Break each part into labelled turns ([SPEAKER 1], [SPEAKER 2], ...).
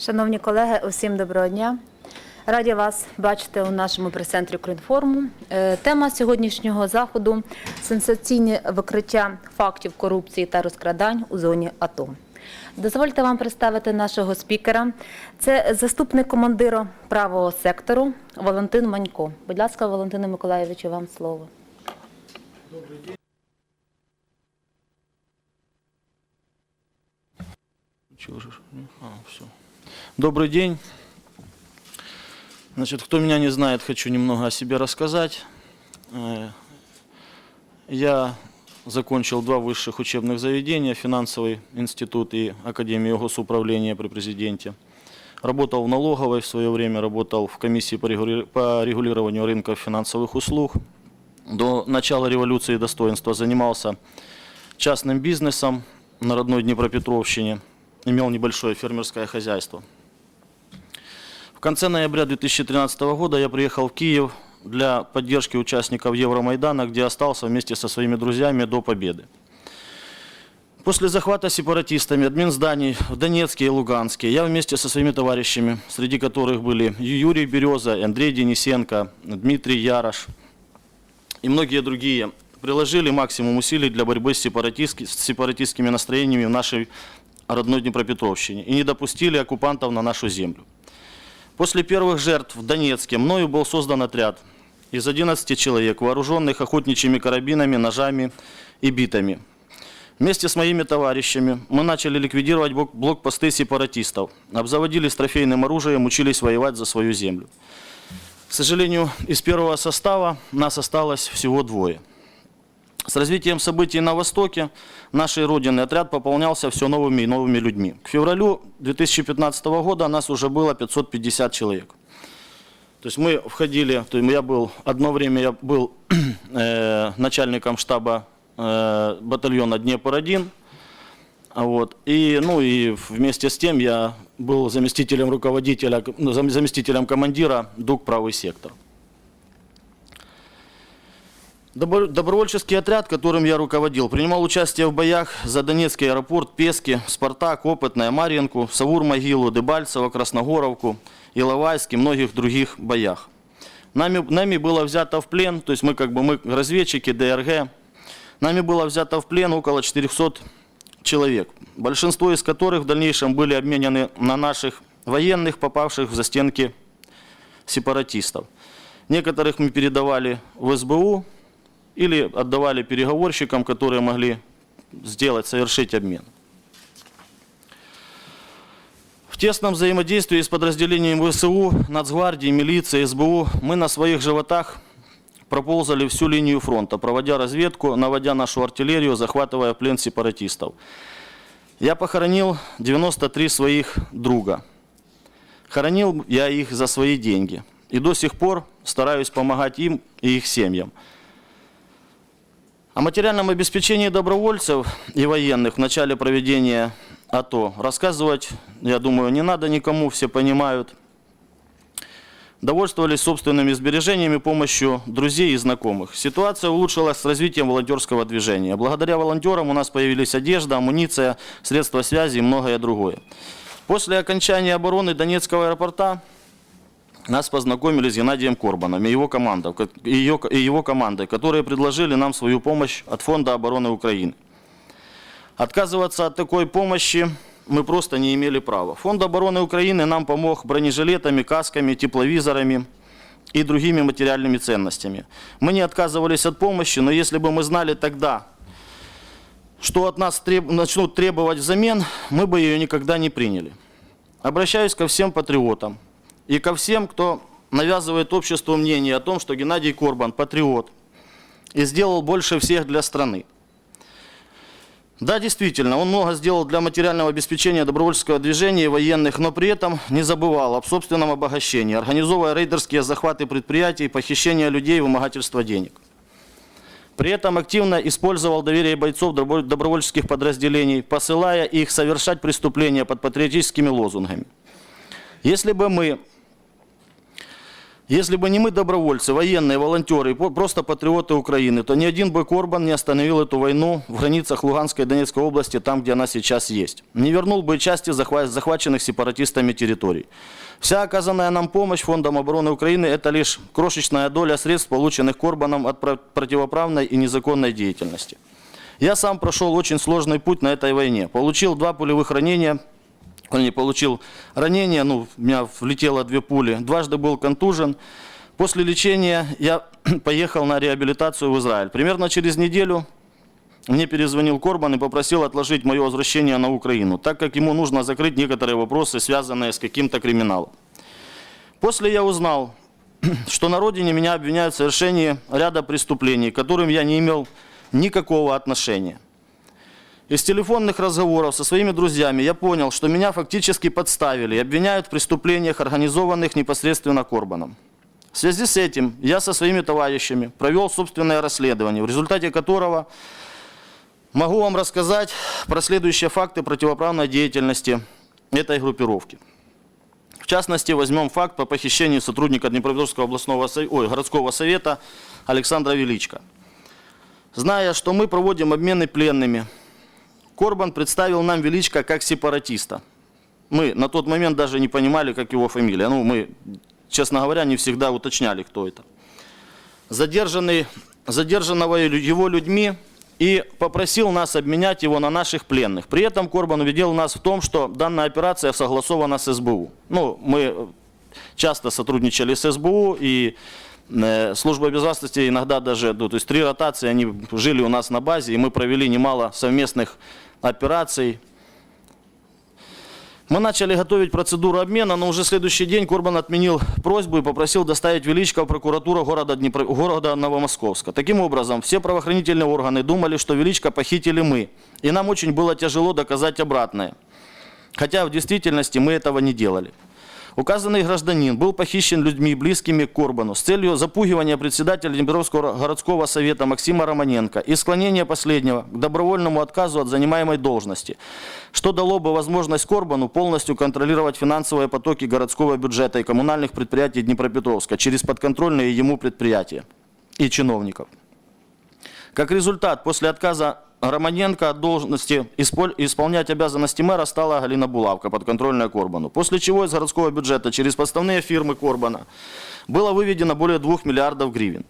[SPEAKER 1] Шановні колеги, усім доброго дня. Раді вас бачити у нашому прес-центрі Українформу. Е, Тема сьогоднішнього заходу сенсаційне викриття фактів корупції та розкрадань у зоні АТО. Дозвольте вам представити нашого спікера. Це заступник командира правого сектору Валентин Манько. Будь ласка, Валентине Миколаєвичу, вам слово.
[SPEAKER 2] Чего же? А, все. Добрый день. Значит, кто меня не знает, хочу немного о себе рассказать. Э, Я закончил два высших учебных заведения, финансовый институт и Академию госуправления при президенте. Работал в налоговой в свое время, работал в комиссии по регули- по регулированию рынков финансовых услуг. До начала революции достоинства занимался частным бизнесом на родной Днепропетровщине, имел небольшое фермерское хозяйство. В конце ноября 2013 года я приехал в Киев для поддержки участников Евромайдана, где остался вместе со своими друзьями до победы. После захвата сепаратистами админ зданий в Донецке и Луганске я вместе со своими товарищами, среди которых были Юрий Береза, Андрей Денисенко, Дмитрий Ярош и многие другие, приложили максимум усилий для борьбы с, сепаратистски- с сепаратистскими настроениями в нашей родной Днепропетровщине и не допустили оккупантов на нашу землю. После первых жертв в Донецке мною был создан отряд из 11 человек, вооруженных охотничьими карабинами, ножами и битами. Вместе с моими товарищами мы начали ликвидировать блок- блокпосты сепаратистов, обзаводились трофейным оружием, учились воевать за свою землю. К сожалению, из первого состава нас осталось всего двое. С развитием событий на Востоке нашей Родины отряд пополнялся все новыми и новыми людьми. К февралю 2015 года нас уже было 550 человек. То есть мы входили, то есть я был, одно время я был э, начальником штаба э, батальона Днепр-1, а вот, и, ну, и вместе с тем я был заместителем руководителя, зам- заместителем командира ДУК «Правый сектор». Добро- Добровольческий отряд, которым я руководил, принимал участие в боях за Донецкий аэропорт, Пески, Спартак, Опытная, Марьинку, Савур-Могилу, Дебальцево, Красногоровку, Иловайск и многих других боях. Нами, нами было взято в плен, то есть мы как бы мы разведчики ДРГ, нами было взято в плен около 400 человек, большинство из которых в дальнейшем были обменены на наших военных, попавших в застенки сепаратистов. Некоторых мы передавали в СБУ или отдавали переговорщикам, которые могли сделать, совершить обмен. В тесном взаимодействии с подразделением ВСУ, Нацгвардии, милиции, СБУ мы на своих животах проползали всю линию фронта, проводя разведку, наводя нашу артиллерию, захватывая плен сепаратистов. Я похоронил 93 своих друга. Хоронил я их за свои деньги. И до сих пор стараюсь помогать им и их семьям. О материальном обеспечении добровольцев и военных в начале проведения АТО рассказывать, я думаю, не надо никому, все понимают. Довольствовались собственными сбережениями, помощью друзей и знакомых. Ситуация улучшилась с развитием волонтерского движения. Благодаря волонтерам у нас появились одежда, амуниция, средства связи и многое другое. После окончания обороны Донецкого аэропорта нас познакомили с Геннадием Корбаном и его, командой, ко- и ее- и его командой, которые предложили нам свою помощь от Фонда обороны Украины. Отказываться от такой помощи мы просто не имели права. Фонд обороны Украины нам помог бронежилетами, касками, тепловизорами и другими материальными ценностями. Мы не отказывались от помощи, но если бы мы знали тогда, что от нас треб- начнут требовать взамен, мы бы ее никогда не приняли. Обращаюсь ко всем патриотам и ко всем, кто навязывает обществу мнение о том, что Геннадий Корбан патриот и сделал больше всех для страны. Да, действительно, он много сделал для материального обеспечения добровольческого движения и военных, но при этом не забывал об собственном обогащении, организовывая рейдерские захваты предприятий, похищение людей и вымогательство денег. При этом активно использовал доверие бойцов добро- добровольческих подразделений, посылая их совершать преступления под патриотическими лозунгами. Если бы мы Если бы не мы, добровольцы, военные, волонтеры просто патриоты Украины, то ни один бы Корбан не остановил эту войну в границах Луганской и Донецкой области, там, где она сейчас есть. Не вернул бы части захва- захваченных сепаратистами территорий. Вся оказанная нам помощь Фондом обороны Украины – это лишь крошечная доля средств, полученных Корбаном от про- противоправной и незаконной деятельности. Я сам прошел очень сложный путь на этой войне. Получил два пулевых ранения, он не получил ранения, ну, у меня влетело две пули, дважды был контужен. После лечения я поехал на реабилитацию в Израиль. Примерно через неделю мне перезвонил Корбан и попросил отложить мое возвращение на Украину, так как ему нужно закрыть некоторые вопросы, связанные с каким-то криминалом. После я узнал, что на родине меня обвиняют в совершении ряда преступлений, к которым я не имел никакого отношения. Из телефонных разговоров со своими друзьями я понял, что меня фактически подставили и обвиняют в преступлениях, организованных непосредственно Корбаном. В связи с этим я со своими товарищами провел собственное расследование, в результате которого могу вам рассказать про следующие факты противоправной деятельности этой группировки. В частности, возьмем факт по похищению сотрудника Днепропетровского областного ой, городского совета Александра Величко. Зная, что мы проводим обмены пленными, Корбан представил нам Величко как сепаратиста. Мы на тот момент даже не понимали, как его фамилия. Ну, мы, честно говоря, не всегда уточняли, кто это. Задержанный, задержанного его людьми и попросил нас обменять его на наших пленных. При этом Корбан убедил нас в том, что данная операция согласована с СБУ. Ну, мы э, часто сотрудничали с СБУ и э, служба безопасности иногда даже, ну, то есть три ротации, они жили у нас на базе, и мы провели немало совместных операций. Мы начали готовить процедуру обмена, но уже следующий день Корбан отменил просьбу и попросил доставить Величко в прокуратуру города, Днепро... города Новомосковска. Таким образом, все правоохранительные органы думали, что Величко похитили мы, и нам очень было тяжело доказать обратное. Хотя в действительности мы этого не делали. Указанный гражданин был похищен людьми, близкими к Корбану, с целью запугивания председателя Днепровского городского совета Максима Романенко и склонения последнего к добровольному отказу от занимаемой должности, что дало бы возможность Корбану полностью контролировать финансовые потоки городского бюджета и коммунальных предприятий Днепропетровска через подконтрольные ему предприятия и чиновников. Как результат, после отказа Романенко от должности исполнять обязанности мэра стала Галина Булавка, подконтрольная Корбану. После чего из городского бюджета через подставные фирмы Корбана было выведено более 2 миллиардов гривен.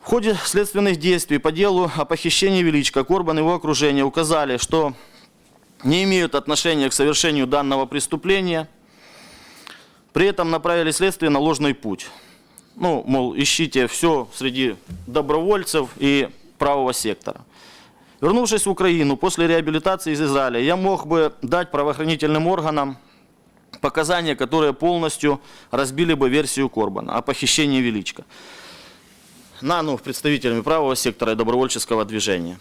[SPEAKER 2] В ходе следственных действий по делу о похищении Величко Корбан и его окружение указали, что не имеют отношения к совершению данного преступления, при этом направили следствие на ложный путь. Ну, мол, ищите все среди добровольцев и правого сектора. Вернувшись в Украину после реабилитации из Израиля, я мог бы дать правоохранительным органам показания, которые полностью разбили бы версию Корбана о похищении Величко. На, ну, представителями правого сектора и добровольческого движения.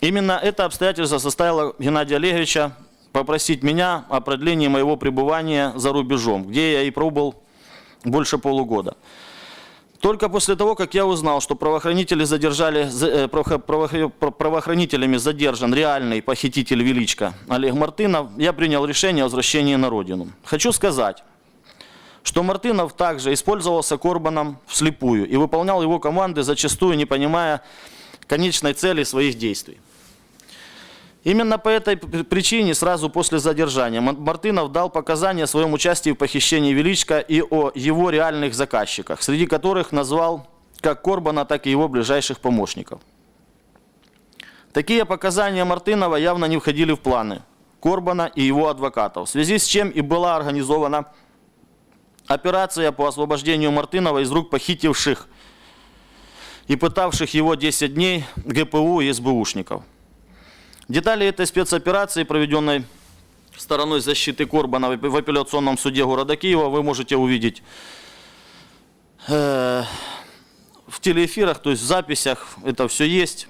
[SPEAKER 2] Именно это обстоятельство заставило Геннадия Олеговича попросить меня о продлении моего пребывания за рубежом, где я и пробыл больше полугода. Только после того, как я узнал, что правоохранители задержали, за- э, правоохранителями задержан реальный похититель Величко Олег Мартынов, я принял решение о возвращении на родину. Хочу сказать, что Мартынов также использовался Корбаном вслепую и выполнял его команды, зачастую не понимая конечной цели своих действий. Именно по этой причине сразу после задержания Мар- Мартынов дал показания о своем участии в похищении Величко и о его реальных заказчиках, среди которых назвал как Корбана, так и его ближайших помощников. Такие показания Мартынова явно не входили в планы Корбана и его адвокатов, в связи с чем и была организована операция по освобождению Мартынова из рук похитивших и пытавших его 10 дней ГПУ и СБУшников. Детали этой спецоперации, проведенной стороной защиты Корбана в апелляционном суде города Киева, вы можете увидеть э, в телеэфирах, то есть в записях, это все есть.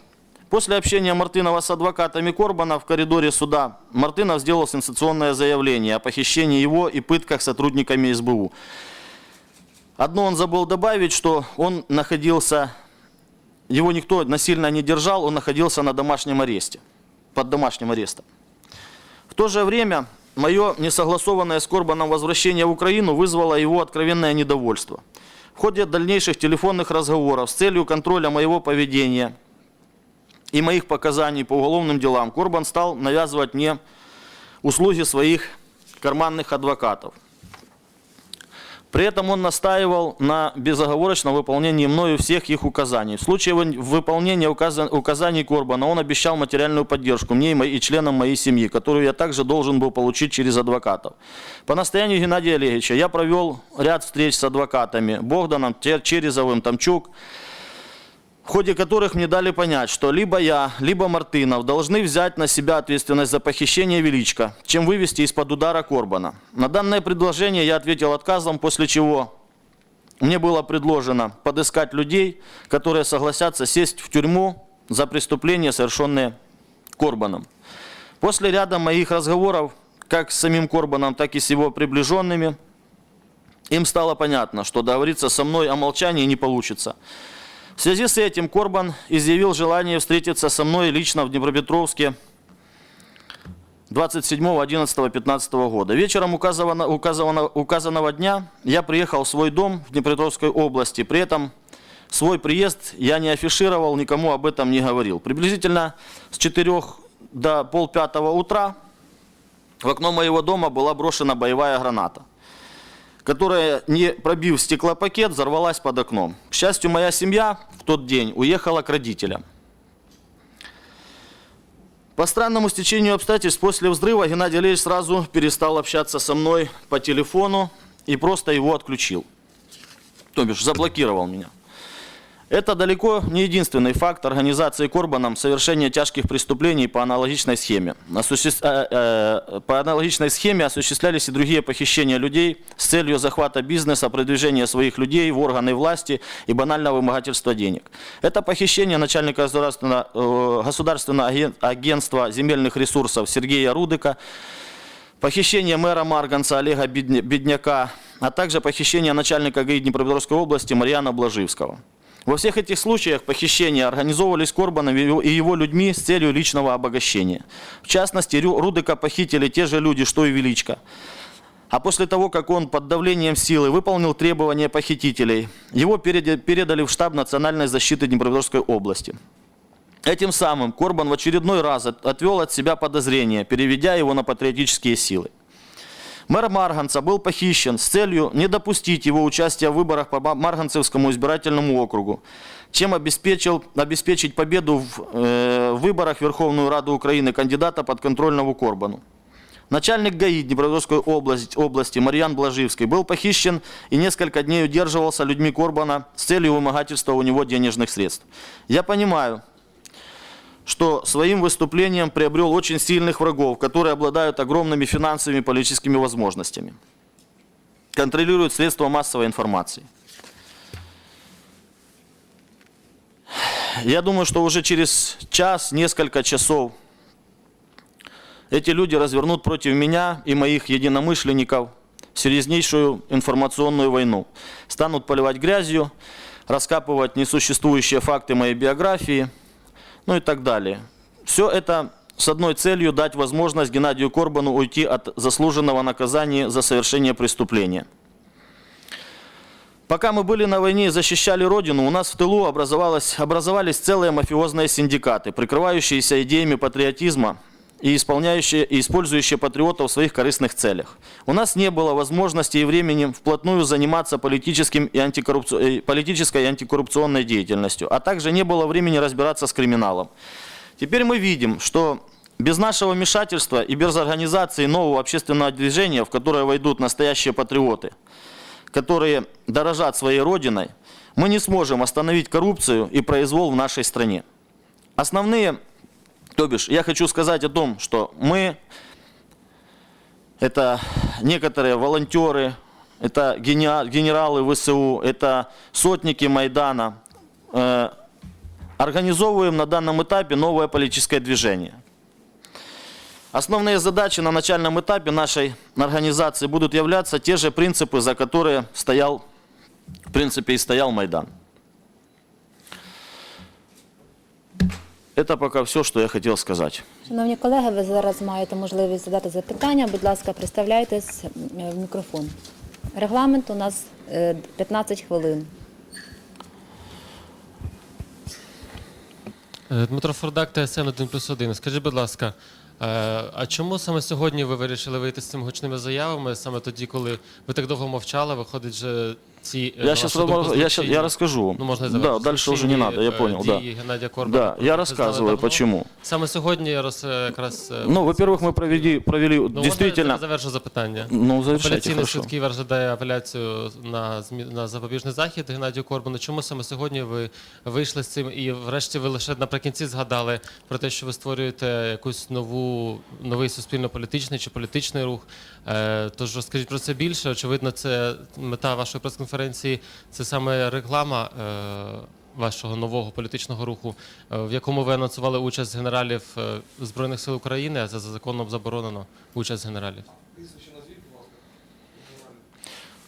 [SPEAKER 2] После общения Мартынова с адвокатами Корбана в коридоре суда Мартынов сделал сенсационное заявление о похищении его и пытках сотрудниками СБУ. Одно он забыл добавить, что он находился, его никто насильно не держал, он находился на домашнем аресте, под домашним арестом. В то же время мое несогласованное с Корбаном возвращение в Украину вызвало его откровенное недовольство. В ходе дальнейших телефонных разговоров с целью контроля моего поведения и моих показаний по уголовным делам Корбан стал навязывать мне услуги своих карманных адвокатов. При этом он настаивал на безоговорочном выполнении мною всех их указаний. В случае вы- выполнения указа- указаний Корбана он обещал материальную поддержку мне и, членам моей семьи, которую я также должен был получить через адвокатов. По настоянию Геннадия Олеговича я провел ряд встреч с адвокатами Богданом, Черезовым, Тамчук, в ходе которых мне дали понять, что либо я, либо Мартынов должны взять на себя ответственность за похищение Величко, чем вывести из-под удара Корбана. На данное предложение я ответил отказом, после чего мне было предложено подыскать людей, которые согласятся сесть в тюрьму за преступления, совершенные Корбаном. После ряда моих разговоров, как с самим Корбаном, так и с его приближенными, им стало понятно, что договориться со мной о молчании не получится. В связи с этим Корбан изъявил желание встретиться со мной лично в Днепропетровске 27-11-15 года. Вечером указанного, указанного, указанного дня я приехал в свой дом в Днепропетровской области. При этом свой приезд я не афишировал, никому об этом не говорил. Приблизительно с 4 до полпятого утра в окно моего дома была брошена боевая граната которая, не пробив стеклопакет, взорвалась под окном. К счастью, моя семья в тот день уехала к родителям. По странному стечению обстоятельств после взрыва Геннадий Олегович сразу перестал общаться со мной по телефону и просто его отключил. То бишь заблокировал меня. Это далеко не единственный факт организации Корбаном совершения тяжких преступлений по аналогичной схеме. Осуществ- э, э, По аналогичной схеме осуществлялись и другие похищения людей с целью захвата бизнеса, продвижения своих людей в органы власти и банального вымогательства денег. Это похищение начальника государственного, э, государственного аген- агентства земельных ресурсов Сергея Рудыка, Похищение мэра Марганца Олега Бедня- Бедняка, а также похищение начальника ГАИ Днепропетровской области Марьяна Блаживского. Во всех этих случаях похищения организовывались Корбаном и его- людьми с целью личного обогащения. В частности, Рудыка похитили те же люди, что и Величко. А после того, как он под давлением силы выполнил требования похитителей, его передали в штаб национальной защиты Днепропетровской области. Этим самым Корбан в очередной раз от- отвел от себя подозрения, переведя его на патриотические силы. Мэр Марганца был похищен с целью не допустить его участия в выборах по Ма- Марганцевскому избирательному округу, чем обеспечил, обеспечить победу в э, выборах в Верховную Раду Украины кандидата подконтрольного Корбану. Начальник ГАИ Днепропетровской области, области Марьян Блаживский был похищен и несколько дней удерживался людьми Корбана с целью вымогательства у него денежных средств. Я понимаю, что своим выступлением приобрел очень сильных врагов, которые обладают огромными финансовыми и политическими возможностями. Контролируют средства массовой информации. Я думаю, что уже через час, несколько часов эти люди развернут против меня и моих единомышленников серьезнейшую информационную войну. Станут поливать грязью, раскапывать несуществующие факты моей биографии, ну и так далее. Все это с одной целью дать возможность Геннадию Корбану уйти от заслуженного наказания за совершение преступления. Пока мы были на войне и защищали Родину, у нас в тылу образовалось, образовались целые мафиозные синдикаты, прикрывающиеся идеями патриотизма и, исполняющие, и использующие патриотов в своих корыстных целях. У нас не было возможности и времени вплотную заниматься политическим и антикоррупци- э, политической и антикоррупционной деятельностью, а также не было времени разбираться с криминалом. Теперь мы видим, что без нашего вмешательства и без организации нового общественного движения, в которое войдут настоящие патриоты, которые дорожат своей родиной, мы не сможем остановить коррупцию и произвол в нашей стране. Основные, то бишь, я хочу сказать о том, что мы, это некоторые волонтеры, это гене- генералы ВСУ, это сотники Майдана, э, организовываем на данном этапе новое политическое движение. Основные задачи на начальном этапе нашей организации будут являться те же принципы, за которые стоял, в принципе, и стоял Майдан. Это пока все, что я хотел сказать.
[SPEAKER 1] Шановні колеги, ви зараз маєте можливість задати запитання. Будь ласка, представляйтесь е, в мікрофон. Регламент у нас е, 15 хвилин.
[SPEAKER 3] Е, Дмитро Фурдак, ТСН 1 плюс 1. Скажіть, будь ласка, е, а чому саме сьогодні ви вирішили вийти з цими гучними заявами, саме тоді, коли ви так довго мовчали, виходить же ці е, на
[SPEAKER 2] Я сейчас,
[SPEAKER 3] вашу думку,
[SPEAKER 2] я, щас,
[SPEAKER 3] злочинні-
[SPEAKER 2] я расскажу.
[SPEAKER 3] Ну, можна і
[SPEAKER 2] да,
[SPEAKER 3] завершити.
[SPEAKER 2] дальше уже не
[SPEAKER 3] Злочинні,
[SPEAKER 2] надо, я
[SPEAKER 3] е,
[SPEAKER 2] понял, да.
[SPEAKER 3] дії Геннадія Корбана.
[SPEAKER 2] Да, я
[SPEAKER 3] ви знали
[SPEAKER 2] рассказываю,
[SPEAKER 3] давно.
[SPEAKER 2] почему.
[SPEAKER 3] Саме сьогодні роз, е, якраз... е,
[SPEAKER 2] Ну, во-первых, мы провели, провели
[SPEAKER 3] ну, можна
[SPEAKER 2] действительно...
[SPEAKER 3] я завершу запитання?
[SPEAKER 2] Ну, завершайте,
[SPEAKER 3] Апеляційний
[SPEAKER 2] хорошо.
[SPEAKER 3] суд Києва розглядає апеляцію на, змі- на запобіжний захід Геннадію Корбану. Чому саме сьогодні ви вийшли з цим і врешті ви лише наприкінці згадали про те, що ви створюєте якусь нову, новий суспільно-політичний чи політичний рух. Е, Тож розкажіть про це більше. Очевидно, це мета вашої прес-конференції, це саме реклама е, вашого нового політичного руху, е, в якому ви анонсували участь генералів е, Збройних сил України, а за законом заборонено участь генералів.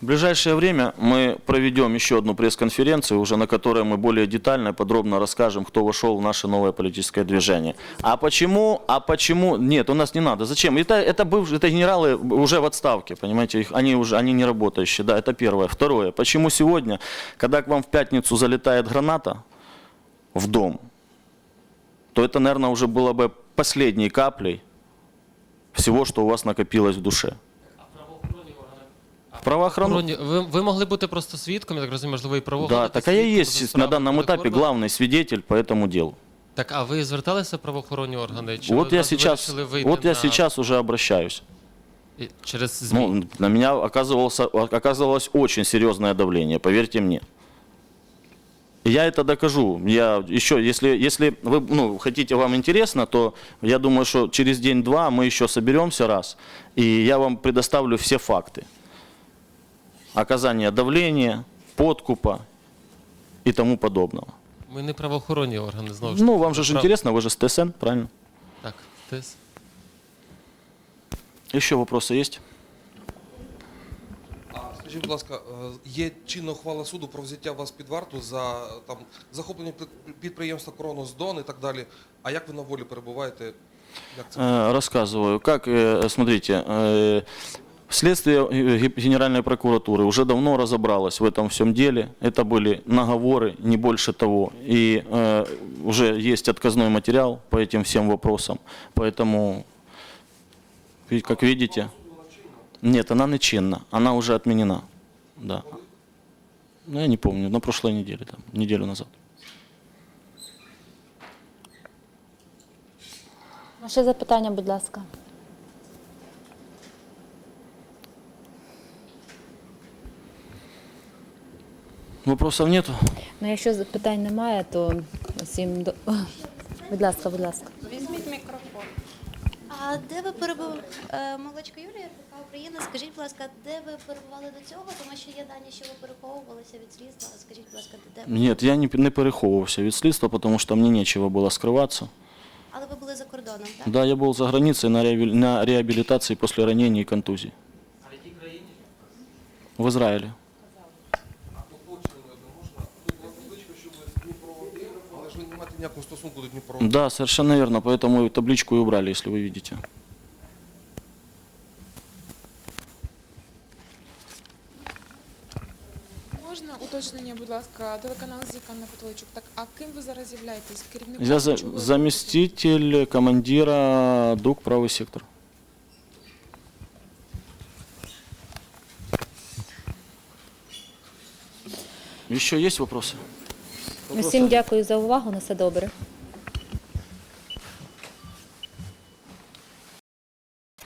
[SPEAKER 2] В ближайшее время мы проведем еще одну пресс-конференцию, уже на которой мы более детально и подробно расскажем, кто вошел в наше новое политическое движение. А почему? А почему? Нет, у нас не надо. Зачем? Это, это бывшие, это генералы уже в отставке, понимаете, их, они уже, они не работающие, да, это первое. Второе, почему сегодня, когда к вам в пятницу залетает граната в дом, то это, наверное, уже было бы последней каплей всего, что у вас накопилось в душе. Правоохранные
[SPEAKER 3] Охороні- Ви, ви могли бути просто свідком, я так розумію, можливо, і правоохоронці.
[SPEAKER 2] Да, так а я
[SPEAKER 3] свідком
[SPEAKER 2] есть
[SPEAKER 3] за
[SPEAKER 2] на
[SPEAKER 3] справою
[SPEAKER 2] данном
[SPEAKER 3] проти
[SPEAKER 2] этапе
[SPEAKER 3] Корбана.
[SPEAKER 2] главный свидетель по этому делу.
[SPEAKER 3] Так, а ви зверталися в правоохоронні органи? Чи
[SPEAKER 2] Вот
[SPEAKER 3] ви
[SPEAKER 2] я
[SPEAKER 3] просто
[SPEAKER 2] сейчас,
[SPEAKER 3] вирішили вийти
[SPEAKER 2] вот я
[SPEAKER 3] на-
[SPEAKER 2] сейчас уже обращаюсь.
[SPEAKER 3] і- через ЗМІ?
[SPEAKER 2] Ну, на меня оказывался, оказывалось очень серьезное давление, поверьте мне. И Я это докажу. Я еще, если, если вы ну, хотите, вам интересно, то я думаю, что через день-два мы еще соберемся раз, и я вам предоставлю все факты. Оказания давления, подкупа и тому подобного.
[SPEAKER 3] Ми не правоохоронні органи, знову ж
[SPEAKER 2] Ну,
[SPEAKER 3] таки.
[SPEAKER 2] вам же
[SPEAKER 3] Ми
[SPEAKER 2] ж
[SPEAKER 3] прав-
[SPEAKER 2] интересно, вы же с ТСН, правильно?
[SPEAKER 3] Так, ТИС.
[SPEAKER 2] Еще вопросы есть?
[SPEAKER 4] А скажіть, будь ласка, е, є чинна ухвала суду про взяття вас під варту за там захоплення під- підприємства Кронос Дон і так далі. А як ви на волі перебуваєте? Як це?
[SPEAKER 2] Э, Рассказываю. Как, э, смотрите, э, следствие э, Ге- Генеральной прокуратуры уже давно разобралось в этом всем деле. Это были наговоры, не больше того. И э, уже есть отказной материал по этим всем вопросам. Поэтому, как видите, нет, она не она уже отменена. Да. Ну, я не помню, на прошлой неделе, там, неделю назад.
[SPEAKER 1] Ваше запитання, будь ласка.
[SPEAKER 2] Вопросов нету?
[SPEAKER 1] Ну, якщо запитань немає, то всім до... Будь ласка, будь ласка.
[SPEAKER 5] Візьміть мікрофон.
[SPEAKER 6] А де ви перебували? Е, Малечко Юлія, ФК Україна. Скажіть, будь ласка, де ви перебували до цього? Тому що є дані, що ви переховувалися від слідства. Скажіть, будь ласка, де ви?
[SPEAKER 2] Нет, я не, не переховывался від слідства, потому что мне нечего было скрываться.
[SPEAKER 6] Але ви були за кордоном, так?
[SPEAKER 2] Да, я был за границей на, реабили- на реабилитации после ранений и контузий. А в якій країне? В Израиле.
[SPEAKER 4] Але ж ви не маєте ніякого стосунку до Дніпро.
[SPEAKER 2] Да, совершенно верно, поэтому и табличку и убрали, если вы видите.
[SPEAKER 5] Можна уточнення, будь ласка, телеканал Зіка на Петличук. Так, а ким ви зараз являєтесь? Керівником?
[SPEAKER 2] Я за-
[SPEAKER 5] Чого ви
[SPEAKER 2] заместитель командира ДУК «Правый сектор». Еще есть вопросы?
[SPEAKER 1] Всім дякую за увагу. На все добре.